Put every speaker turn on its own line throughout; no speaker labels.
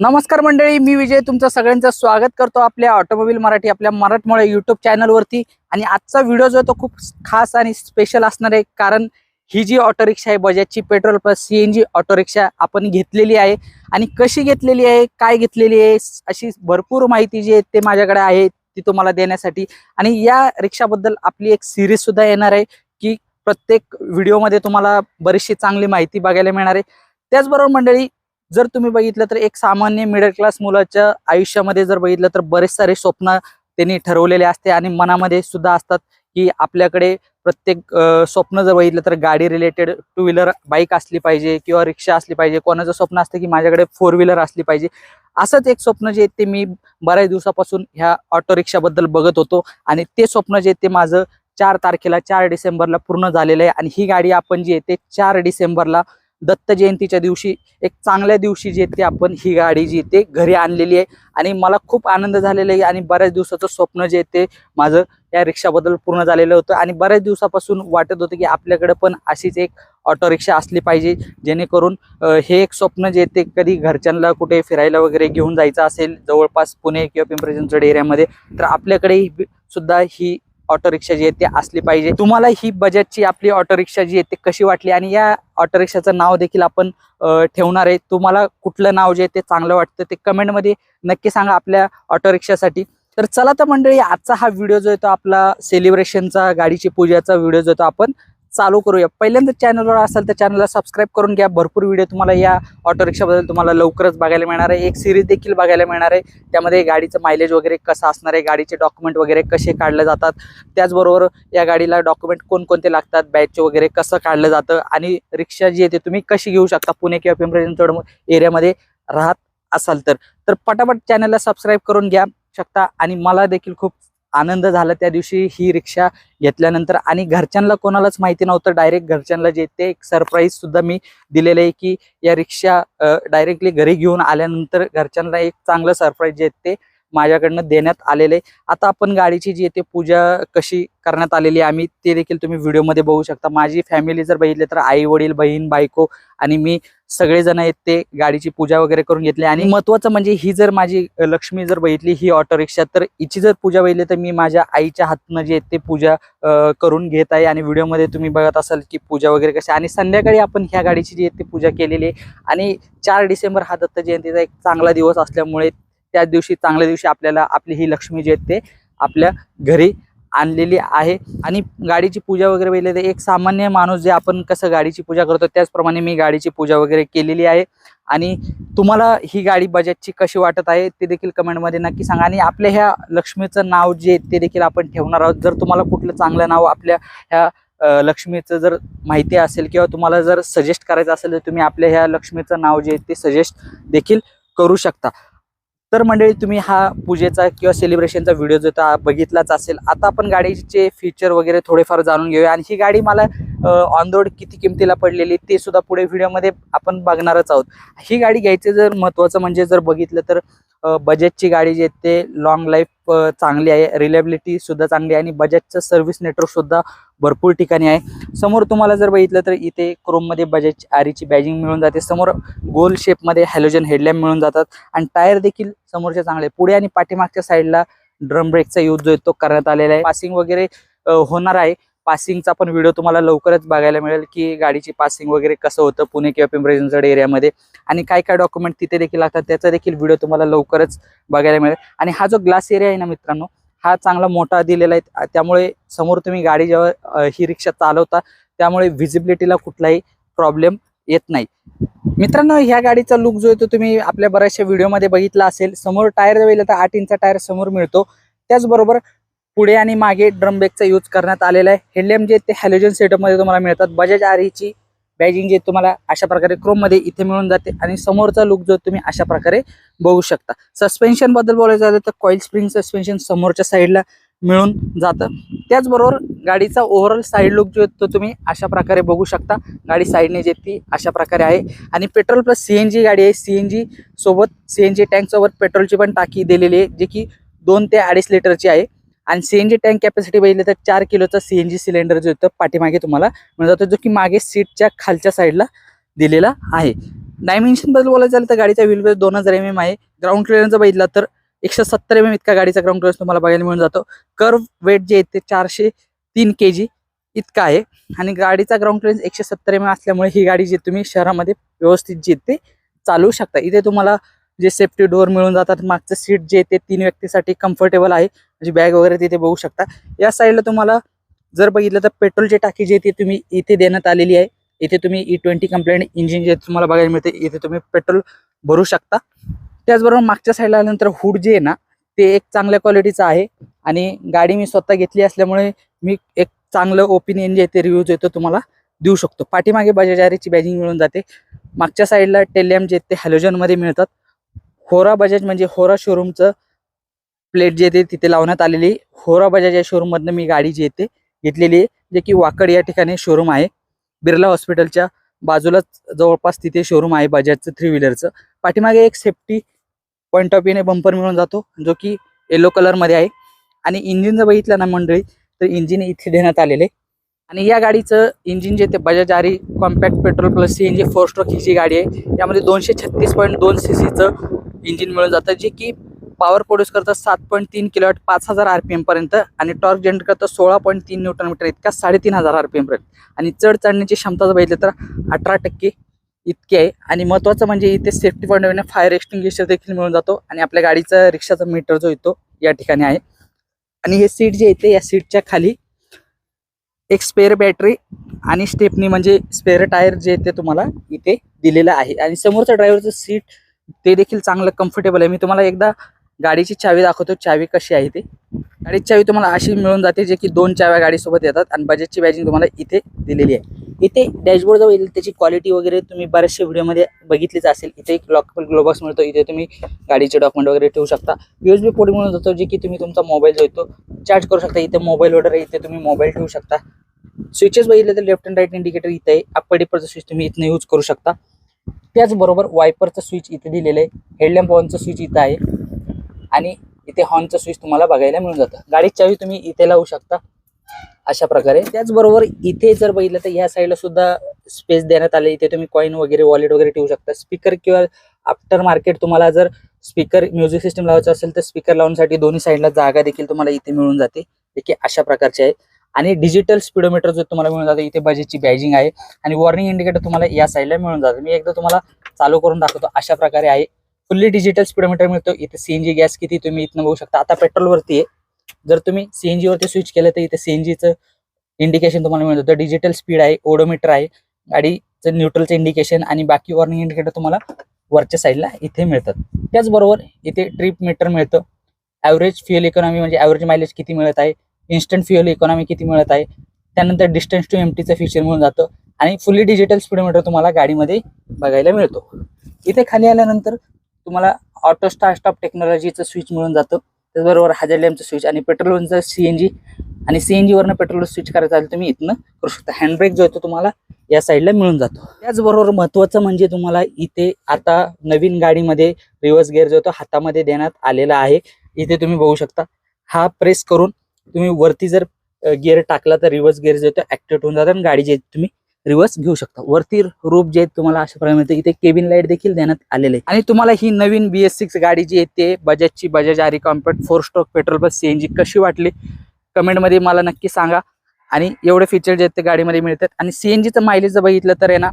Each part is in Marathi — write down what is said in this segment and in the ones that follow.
नमस्कार मंडळी मी विजय. तुमचं सगळ्यांचं स्वागत करतो आपल्या ऑटोमोबाईल मराठी आपल्या मराठमोळ्या युट्यूब चॅनलवरती आणि आजचा व्हिडिओ जो आहे तो खूप खास आणि स्पेशल असणार आहे. कारण ही जी ऑटो रिक्षा आहे बजाजची petrol plus C N G auto रिक्षा आपण घेतलेली आहे. आणि कशी घेतलेली आहे काय घेतलेली आहे अशी भरपूर माहिती जी आहे ते माझ्याकडे आहे ती तुम्हाला देण्यासाठी. आणि या रिक्षाबद्दल आपली एक सिरीज सुद्धा येणार आहे की प्रत्येक व्हिडिओमध्ये तुम्हाला बरीचशी चांगली माहिती बघायला मिळणार आहे. त्याचबरोबर मंडळी जर तुम्ही बघितलं तर एक सामान्य मिडल क्लास मुलाच्या आयुष्यामध्ये जर बघितलं तर बरेच सारे स्वप्न त्यांनी ठरवलेले असते आणि मनामध्ये सुद्धा असतात की आपल्याकडे प्रत्येक स्वप्न जर बघितलं तर गाडी रिलेटेड टू व्हीलर बाईक असली पाहिजे किंवा रिक्षा असली पाहिजे. कोणाचं स्वप्न असतं की माझ्याकडे फोर व्हीलर असली पाहिजे. असंच एक स्वप्न जे ते मी बऱ्याच दिवसापासून ह्या ऑटो रिक्षाबद्दल बघत होतो आणि ते स्वप्न जे ते माझं चार तारखेला चार डिसेंबरला पूर्ण झालेलं आहे आणि ही गाडी आपण जी आहे ते चार डिसेंबरला दत्त जयंतीच्या दिवशी एक चांगल्या दिवशी जे ते आपण ही गाडी जी ते घरी आणलेली आहे. आणि मला खूप आनंद झालेला आहे आणि बऱ्याच दिवसाचं स्वप्न जे ते माझं या रिक्षाबद्दल पूर्ण झालेलं होतं. आणि बऱ्याच दिवसापासून वाटत होतं की आपल्याकडे पण अशीच एक ऑटो रिक्षा असली पाहिजे जेणेकरून हे एक स्वप्न जे ते कधी घरच्यांना कुठे फिरायला वगैरे घेऊन जायचं असेल जवळपास पुणे किंवा पिंपरी चिंचवड एरियामध्ये तर आपल्याकडे सुद्धा ही ऑटो रिक्षा जी आहे ती असली पाहिजे. तुम्हाला ही बजाजची आपली ऑटो रिक्षा जी आहे ती कशी वाटली? आणि या ऑटो रिक्षाचं नाव देखील आपण ठेवणार आहे. तुम्हाला कुठलं नाव जे आहे ते चांगलं वाटतं ते कमेंटमध्ये नक्की सांगा आपल्या ऑटो रिक्षासाठी तर चला तर मंडळी आजचा हा व्हिडिओ जो आहे तो आपला सेलिब्रेशनचा गाडीची पूजाचा व्हिडिओ जो येतो तो आपण चालू करूया. पहिल्यांदा चॅनलवर असाल तर चॅनलला सबस्क्राईब करून घ्या. भरपूर व्हिडिओ तुम्हाला या ऑटो रिक्षाबद्दल तुम्हाला लवकरच बघायला मिळणार आहे. एक सिरीज देखील बघायला मिळणार आहे. त्यामध्ये गाडीचं मायलेज वगैरे कसं असणार आहे? गाडीचे डॉक्युमेंट वगैरे कसे काढले जातात? त्याचबरोबर या गाडीला डॉक्युमेंट कोणकोणते लागतात? बॅचचे वगैरे कसं काढलं जातं? आणि रिक्षा जी येते तुम्ही कशी घेऊ शकता? पुणे किंवा पिंपरी चिंचवड एरियामध्ये राहत असाल तर. तर पटापट चॅनलला सबस्क्राईब करून घ्या शकता. आणि मला देखील खूप आनंद झाला त्या दिवशी ही रिक्षा घेतल्यानंतर. आणि घरच्यांना कोणालाच माहिती नव्हतं. डायरेक्ट घरच्यांना जे ते एक सरप्राईज सुद्धा मी दिलेलं आहे की या रिक्षा डायरेक्टली घरी घेऊन आल्यानंतर घरच्यांना एक चांगलं सरप्राईज जे ते माझ्याकडनं देण्यात आलेलं. आहे आता आपण गाडीची जी आहे ते पूजा कशी करण्यात आलेली आहे आम्ही ते देखील तुम्ही व्हिडिओमध्ये बघू शकता. माझी फॅमिली जर बघितली तर आई वडील बहीण बायको आणि मी सगळेजण आहेत ते गाडीची पूजा वगैरे करून घेतली. आणि महत्वाचं म्हणजे ही जर माझी लक्ष्मी जर बघितली ही ऑटो रिक्षा तर हिची जर पूजा बघितली तर मी माझ्या आईच्या हातनं जे आहे ते पूजा करून घेत आहे. आणि व्हिडिओमध्ये तुम्ही बघत असाल की पूजा वगैरे कशी आणि संध्याकाळी आपण ह्या गाडीची जी आहे ती पूजा केलेली आहे. आणि चार डिसेंबर हा दत्त जयंतीचा एक चांगला दिवस असल्यामुळे त्याच दिवशी चांगल्या दिवशी आपल्याला आपली ही लक्ष्मी जी आहे ते आपल्या घरी आणलेली आहे. आणि गाडीची पूजा वगैरे पहिले तर एक सामान्य माणूस जे आपण कसं गाडीची पूजा करतो त्याचप्रमाणे मी गाडीची पूजा वगैरे केलेली आहे. आणि तुम्हाला ही गाडी बजाजची कशी वाटत आहे ते देखील कमेंटमध्ये नक्की सांगा. आणि आपल्या ह्या लक्ष्मीचं नाव जे ते देखील आपण ठेवणार आहोत. जर तुम्हाला कुठलं चांगलं नाव आपल्या ह्या लक्ष्मीचं जर माहिती असेल किंवा तुम्हाला जर सजेस्ट करायचं असेल तर तुम्ही आपल्या ह्या लक्ष्मीचं नाव जे ते सजेस्ट देखील करू शकता. तर मंडळी तुम्ही हा पूजेचा किंवा सेलिब्रेशनचा व्हिडिओ जो होता बघितलाच असेल. आता आपण गाडीचे फीचर वगैरे थोडेफार जाणून घेऊया. आणि ही गाडी मला ऑन रोड किती किमतीला पडलेली ते सुद्धा पुढे व्हिडिओमध्ये आपण बघणारच आहोत. ही गाडी घ्यायचं जर महत्त्वाचं म्हणजे जर बघितलं तर बजेटची गाडी जी ते लॉंग लाईफ चांगली आहे. रिलेबिलिटी सुद्धा चांगली आहे. आणि बजाजचं सर्व्हिस नेटवर्क सुद्धा भरपूर ठिकाणी आहे. समोर तुम्हाला जर बघितलं तर इथे क्रोममध्ये बजाज आरीची बॅजिंग मिळून जाते. समोर गोल शेपमध्ये हॅलोजन हेडलॅम्प मिळून जातात. आणि टायर देखील समोरचे चांगले पुढे आणि पाठीमागच्या साईडला ड्रम ब्रेकचा यूज जो तो करण्यात आलेला आहे. पासिंग वगैरे होणार आहे. पासिंगचा पण व्हिडिओ तुम्हाला लवकरच बघायला मिळेल की गाडीची पासिंग वगैरे कसं होतं पुणे किंवा पिंपरी चिंचवड एरियामध्ये आणि काय काय डॉक्युमेंट तिथे देखील लागतात त्याचा देखील व्हिडिओ तुम्हाला लवकरच बघायला मिळेल. आणि हा जो ग्लास एरिया आहे ना मित्रांनो हा चांगला मोठा दिलेला आहे. त्यामुळे समोर तुम्ही गाडी जेव्हा ही रिक्षा चालवता त्यामुळे व्हिजिबिलिटीला कुठलाही प्रॉब्लेम येत नाही. मित्रांनो ह्या गाडीचा लुक जो आहे तो तुम्ही आपल्या बऱ्याचशा व्हिडिओमध्ये बघितला असेल. समोर टायर बघितलं तर आठ इंचा टायर समोर मिळतो. त्याचबरोबर पुढे आणि मागे ड्रम ब्रेकचा यूज करण्यात आलेला आहे. हेडलॅम्प जे ते हॅलोजन सेटअपमध्ये तुम्हाला मिळतात. बजाज आरीची बॅजिंग जे तुम्हाला अशा प्रकारे क्रोममध्ये इथे मिळून जाते आणि समोरचा लुक जो तुम्ही अशा प्रकारे बघू शकता. सस्पेन्शनबद्दल बोलायचं झालं तर कॉईल स्प्रिंग सस्पेन्शन समोरच्या साईडला मिळून जातं. त्याचबरोबर गाडीचा ओव्हरऑल साईड लुक जो तो तुम्ही अशा प्रकारे बघू शकता. गाडी साईडने जे ती अशा प्रकारे आहे. आणि petrol plus C N G गाडी आहे. सी एन जी सोबत सी एन जी टँक सोबत पेट्रोलची पण टाकी दिलेली आहे जे की दोन ते अडीच लिटरची आहे. आणि सीएनजी टँक कॅपॅसिटी बघितली तर चार किलोचा सीएनजी सिलेंडर जो येतो पाठीमागे तुम्हाला मिळून जातो जो की मागे सीटच्या खालच्या साईडला दिलेला आहे. डायमेन्शनबद्दल बोलायचं झालं तर गाडीचा व्हील बेस दोन हजार एम एम आहे. ग्राउंड क्लिअरन्स बघितला तर एकशे सत्तर एम एम इतका गाडीचा ग्राउंड क्लिअरन्स तुम्हाला बघायला मिळून जातो. कर्व वेट जे आहे ते चारशे तीन के जी इतका आहे. आणि गाडीचा ग्राउंड क्लिअरन्स एकशे सत्तर एम एम असल्यामुळे ही गाडी जी तुम्ही शहरामध्ये व्यवस्थित जी ते चालवू शकता. इथे तुम्हाला जे सेफ्टी डोअर मिळून जातात मागचं सीट जे आहे ते तीन व्यक्तीसाठी कम्फर्टेबल आहे. म्हणजे बॅग वगैरे तिथे बघू शकता. या साईडला तुम्हाला जर बघितलं तर पेट्रोलची टाकी जी आहे ती तुम्ही इथे देण्यात आलेली आहे. इथे तुम्ही ई ट्वेंटी कंप्लेंट इंजिन जे तुम्हाला बघायला मिळते इथे तुम्ही पेट्रोल भरू शकता. त्याचबरोबर मागच्या साईडला आल्यानंतर हुड जे आहे ना ते एक चांगल्या क्वालिटीचं आहे. आणि गाडी मी स्वतः घेतली असल्यामुळे मी एक चांगलं ओपिनियन जे आहे ते रिव्ह्यू देतो तुम्हाला देऊ शकतो. पाठीमागे बजाजारीची बॅजिंग मिळून जाते. मागच्या साईडला टेलियम जे ते हॅलोजनमध्ये मिळतात. होरा बजाज म्हणजे होरा शोरूमचं प्लेट जे आहे तिथे लावण्यात आलेली आहे. होरा बजाज या शोरूममधनं मी गाडी जी येते घेतलेली आहे जे की वाकड या ठिकाणी शोरूम आहे बिर्ला हॉस्पिटलच्या बाजूलाच जवळपास तिथे शोरूम आहे बजाजचं थ्री व्हीलरचं पाठीमागे एक सेफ्टी पॉईंट ऑफ व्ह्यूने बंपर मिळून जातो जो की येलो कलरमध्ये आहे आणि इंजिन जर बघितलं ना मंडळी तर इंजिन इथे देण्यात आलेले आहे. आणि या गाडीचं इंजिन जे ते Bajaj R E compact petrol plus C N G four stroke ही जी गाडी आहे यामध्ये दोनशे छत्तीस पॉईंट दोन सी सीचं इंजिन मिळून जातं जे की पॉवर प्रोड्यूस करतं सात पॉईंट तीन किलोवॅट पाच हजार आर पी एमपर्यंत आणि टॉर्क जनरेट करतं सोळा पॉईंट तीन न्यूटन मीटर इतका साडेतीन हजार आर पी एमपर्यंत आणि चढ चढण्याची क्षमता जर बघितली तर अठरा टक्के इतकी आहे. आणि महत्त्वाचं म्हणजे इथे सेफ्टी पॉईंट फायर एक्सटिंग्विशर देखील मिळून जातो आणि आपल्या गाडीचा रिक्षाचा मीटर जो येतो या ठिकाणी आहे. आणि हे सीट जे येते या सीटच्या खाली एक स्पेअर बॅटरी आणि स्टेपनी म्हणजे स्पेअर टायर जे ते तुम्हाला इथे दिलेलं आहे. आणि समोरचं ड्रायव्हरचं सीट ते देखील चांगलं कम्फर्टेबल आहे. मी तुम्हाला एकदा गाडीची चावी दाखवतो. चावी कशी आहे ते? गाडीची चावी तुम्हाला अशी मिळून जाते जे की दोन चाव्या गाडीसोबत येतात आणि बजेटची बॅजिंग तुम्हाला इथे दिलेली आहे. इथे डॅशबोर्ड जवळ येईल त्याची क्वालिटी वगैरे तुम्ही बऱ्याचशा व्हिडिओमध्ये बघितलीच असेल. इथे एक लॉकेबल ग्लोबॉक्स मिळतो. इथे तुम्ही गाडीचे डॉक्युमेंट वगैरे ठेवू शकता. यूज बी पोर्ट मिळून जातो जे की तुम्ही तुमचा मोबाईल जो येतो चार्ज करू शकता. इथे मोबाईल होल्डर आहे इथे तुम्ही मोबाईल ठेवू शकता. स्विचेस बघितले तर लेफ्ट अँड राईट इंडिकेटर इथे आहे. अप्पर डिपरचं स्विच तुम्ही इथनं यूज करू शकता. त्याचबरोबर वायपरचं स्विच इथे दिलेलं आहे. हेडलॅम्प ऑनचं स्विच इथं आहे. आणि इथे हॉर्नचं स्विच तुम्हाला बघायला मिळून जातं. गाडी चावी तुम्ही इथे लावू शकता. अशा प्रकारे. त्याचबरोबर इथे जर बघितलं तर या साईडला सुद्धा स्पेस देण्यात आले. इथे तुम्ही कॉईन वगैरे वॉलेट वगैरे ठेवू शकता. स्पीकर किंवा आफ्टर मार्केट तुम्हाला जर स्पीकर म्युझिक सिस्टम लावायचं असेल तर स्पीकर लावण्यासाठी दोन्ही साईडला जागा देखील तुम्हाला इथे मिळून जाते. देखील अशा प्रकारचे आहे. आणि डिजिटल स्पीडोमीटर जो तुम्हाला मिळून जातो इथे बजेटची बॅजिंग आहे. आणि वॉर्निंग इंडिकेटर तुम्हाला या साईडला मिळून जातं. मी एकदा तुम्हाला चालू करून दाखवतो. अशा प्रकारे आहे. फुल्ली डिजिटल स्पीडोमीटर मिळतो. इथे सीएनजी गॅस किती तुम्ही इथनं बघू शकता. आता पेट्रोलवरती आहे. जर तुम्ही सीएनजी वरती स्विच केलं तर इथे सीएनजीचं इंडिकेशन तुम्हाला मिळतं. डिजिटल स्पीड आहे ओडोमीटर आहे गाडीचं न्यूट्रलचं इंडिकेशन आणि बाकी वॉर्निंग इंडिकेटर तुम्हाला वरच्या साईडला इथे मिळतात. त्याचबरोबर इथे ट्रिप मीटर मिळतं. ॲव्हरेज फ्युअल इकॉनॉमी म्हणजे ॲव्हरेज मायलेज किती मिळत आहे? इन्स्टंट फ्युअल इकॉनॉमी किती मिळत आहे? त्यानंतर डिस्टन्स टू एमटीचं फीचर मिळून जातं. आणि फुल्ली डिजिटल स्पीडोमीटर तुम्हाला गाडीमध्ये बघायला मिळतो. इथे खाली आल्यानंतर तुम्हाला ऑटो स्टार स्टॉप टेक्नॉलॉजीचं स्विच मिळून जातं. त्याचबरोबर हजार लॅम्पचं स्विच आणि पेट्रोलवरचं सी एन जी आणि सी एन जीवरनं पेट्रोल स्विच करायचं आहे तुम्ही इथनं करू शकता. हँडब्रेक जो येतो तुम्हाला या साईडला मिळून जातो. त्याचबरोबर महत्त्वाचं म्हणजे तुम्हाला इथे आता नवीन गाडीमध्ये रिव्हर्स गिअर जो येतो हातामध्ये देण्यात आलेला आहे. इथे तुम्ही बघू शकता. हा प्रेस करून तुम्ही वरती जर गिअर टाकला तर रिव्हर्स गिअर जो येतो ऍक्टिव्ह होऊन जातं आणि गाडी जे तुम्ही रिव्हर्स घेऊ शकता. वरती रूप जे आहेत तुम्हाला अशा प्रकारे मिळते. इथे केबिन लाइट देखील देण्यात आलेले आहे आणि तुम्हाला ही नवीन बी एस सिक्स गाडी जी आहे ते बजाजची Bajaj R E compact four stroke petrol बस सीएनजी कशी वाटली? कमेंटमध्ये मला नक्की सांगा. आणि एवढे फीचर जे आहेत ते गाडीमध्ये मिळतात. आणि सीएनजीचं मायलेज जर बघितलं तर आहे ना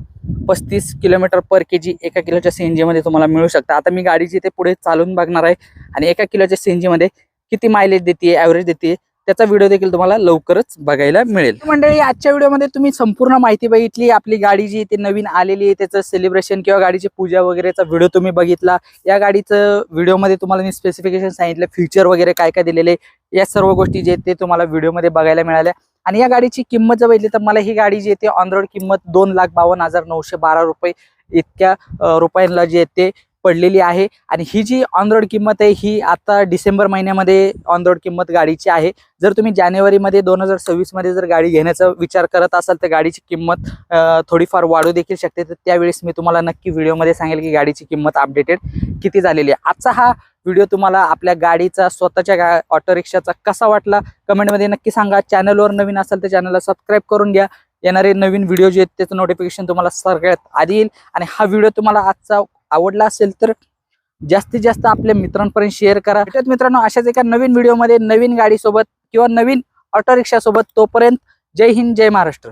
पस्तीस किलोमीटर पर के जी एका किलोच्या सीएनजीमध्ये तुम्हाला मिळू शकतं. आता मी गाडीची ते पुढे चालून बघणार आहे आणि एका किलोच्या सीएनजीमध्ये किती मायलेज देते ॲव्हरेज देते त्याचा व्हिडिओ देखील तुम्हाला लवकरच बघायला मिळेल. मंडळी आजच्या व्हिडिओमध्ये तुम्ही संपूर्ण माहिती बघितली. आपली गाडी जी ते नवीन आलेली आहे. त्याचं सेलिब्रेशन किंवा गाडीची पूजा वगैरेचा व्हिडिओ तुम्ही बघितला. या गाडीचं व्हिडिओमध्ये तुम्हाला मी स्पेसिफिकेशन सांगितलं. फ्युचर वगैरे काय काय दिलेले या सर्व गोष्टी जे आहेत ते तुम्हाला व्हिडिओमध्ये बघायला मिळाल्या. आणि या गाडीची किंमत जर बघितली तर मला ही गाडी जी येते ऑन रोड किंमत दोन लाख बावन्न हजार नऊशे बारा रुपये इतक्या रुपयांना जे येते पडलेली आहे. आणि ही जी ऑन रोड किंमत आहे ही आता डिसेंबर महिन्यामध्ये ऑन रोड किंमत गाडीची आहे. जर तुम्ही जानेवारीमध्ये दोन हजार सव्वीसमध्ये जर गाडी घेण्याचा विचार करत असाल तर गाडीची किंमत थोडीफार वाढू देखील शकते. तर त्यावेळेस मी तुम्हाला नक्की व्हिडिओमध्ये सांगेल की गाडीची किंमत अपडेटेड किती झालेली आहे. आजचा हा व्हिडिओ तुम्हाला आपल्या गाडीचा स्वतःच्या गा ऑटो रिक्षाचा कसा वाटला? कमेंटमध्ये नक्की सांगा. चॅनलवर नवीन असाल तर चॅनलला सबस्क्राईब करून घ्या. येणारे नवीन व्हिडिओ जे आहेत त्याचं नोटिफिकेशन तुम्हाला सगळ्यात आधी येईल. आणि हा व्हिडिओ तुम्हाला आजचा आवडला असेल तर जास्तीत जास्त आपल्या मित्रांपर्यंत शेअर करा. भेटूयात मित्रांनो अशाच एका नवीन व्हिडिओमध्ये नवीन गाडीसोबत किंवा नवीन ऑटो सोबत तोपर्यंत जय हिंद जय महाराष्ट्र.